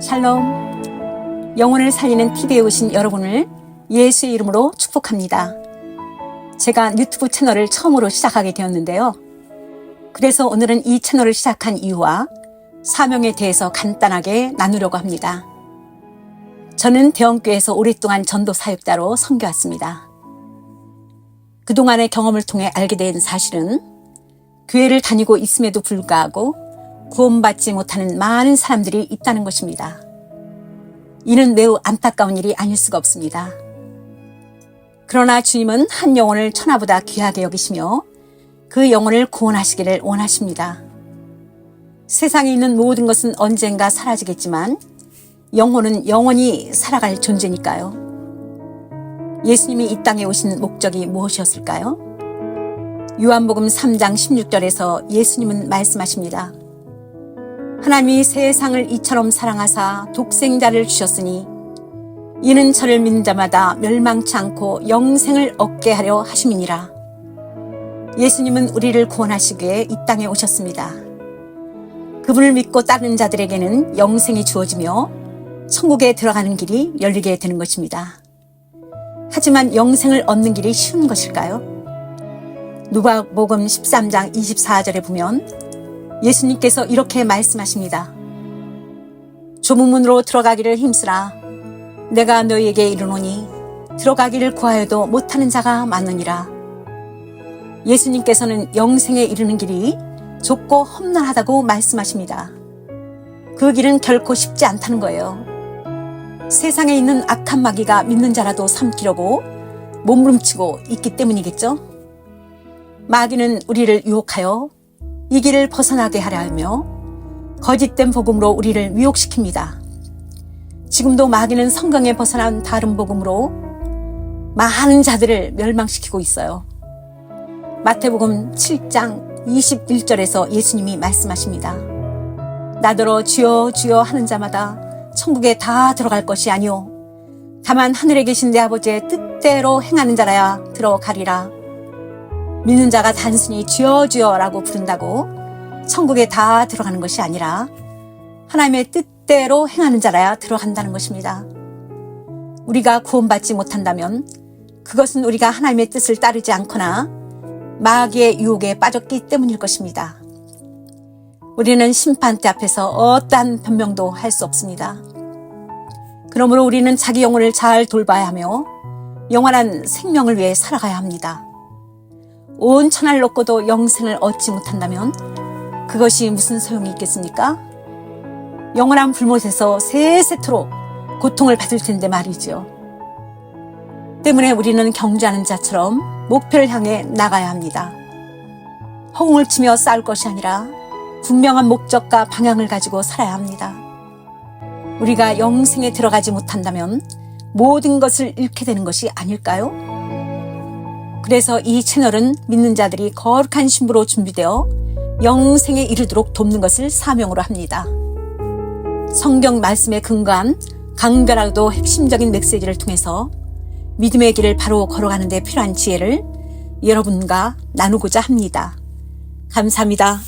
샬롬. 영혼을 살리는 TV에 오신 여러분을 예수의 이름으로 축복합니다. 제가 유튜브 채널을 처음으로 시작하게 되었는데요. 그래서 오늘은 이 채널을 시작한 이유와 사명에 대해서 간단하게 나누려고 합니다. 저는 대형교회에서 오랫동안 전도 사역자로 섬겨왔습니다. 그동안의 경험을 통해 알게 된 사실은 교회를 다니고 있음에도 불구하고 구원받지 못하는 많은 사람들이 있다는 것입니다. 이는 매우 안타까운 일이 아닐 수가 없습니다. 그러나 주님은 한 영혼을 천하보다 귀하게 여기시며 그 영혼을 구원하시기를 원하십니다. 세상에 있는 모든 것은 언젠가 사라지겠지만 영혼은 영원히 살아갈 존재니까요. 예수님이 이 땅에 오신 목적이 무엇이었을까요? 요한복음 3장 16절에서 예수님은 말씀하십니다. 하나님이 세상을 이처럼 사랑하사 독생자를 주셨으니 이는 저를 믿는 자마다 멸망치 않고 영생을 얻게 하려 하심이니라. 예수님은 우리를 구원하시기에 이 땅에 오셨습니다. 그분을 믿고 따르는 자들에게는 영생이 주어지며 천국에 들어가는 길이 열리게 되는 것입니다. 하지만 영생을 얻는 길이 쉬운 것일까요? 누가복음 13장 24절에 보면 예수님께서 이렇게 말씀하십니다. 좁은 문으로 들어가기를 힘쓰라. 내가 너희에게 이르노니 들어가기를 구하여도 못하는 자가 많으니라. 예수님께서는 영생에 이르는 길이 좁고 험난하다고 말씀하십니다. 그 길은 결코 쉽지 않다는 거예요. 세상에 있는 악한 마귀가 믿는 자라도 삼키려고 몸부림치고 있기 때문이겠죠? 마귀는 우리를 유혹하여 이 길을 벗어나게 하려 하며 거짓된 복음으로 우리를 미혹시킵니다. 지금도 마귀는 성경에 벗어난 다른 복음으로 많은 자들을 멸망시키고 있어요. 마태복음 7장 21절에서 예수님이 말씀하십니다. 나더러 주여 주여 하는 자마다 천국에 다 들어갈 것이 아니오. 다만 하늘에 계신 내 아버지의 뜻대로 행하는 자라야 들어가리라. 믿는 자가 단순히 주여 주여라고 부른다고 천국에 다 들어가는 것이 아니라 하나님의 뜻대로 행하는 자라야 들어간다는 것입니다. 우리가 구원받지 못한다면 그것은 우리가 하나님의 뜻을 따르지 않거나 마귀의 유혹에 빠졌기 때문일 것입니다. 우리는 심판대 앞에서 어떠한 변명도 할 수 없습니다. 그러므로 우리는 자기 영혼을 잘 돌봐야 하며 영원한 생명을 위해 살아가야 합니다. 온 천하를 놓고도 영생을 얻지 못한다면 그것이 무슨 소용이 있겠습니까? 영원한 불못에서 세세토록 고통을 받을 텐데 말이죠. 때문에 우리는 경주하는 자처럼 목표를 향해 나가야 합니다. 허공을 치며 싸울 것이 아니라 분명한 목적과 방향을 가지고 살아야 합니다. 우리가 영생에 들어가지 못한다면 모든 것을 잃게 되는 것이 아닐까요? 그래서 이 채널은 믿는 자들이 거룩한 신부로 준비되어 영생에 이르도록 돕는 것을 사명으로 합니다. 성경 말씀에 근거한 강렬하고도 핵심적인 메시지를 통해서 믿음의 길을 바로 걸어가는 데 필요한 지혜를 여러분과 나누고자 합니다. 감사합니다.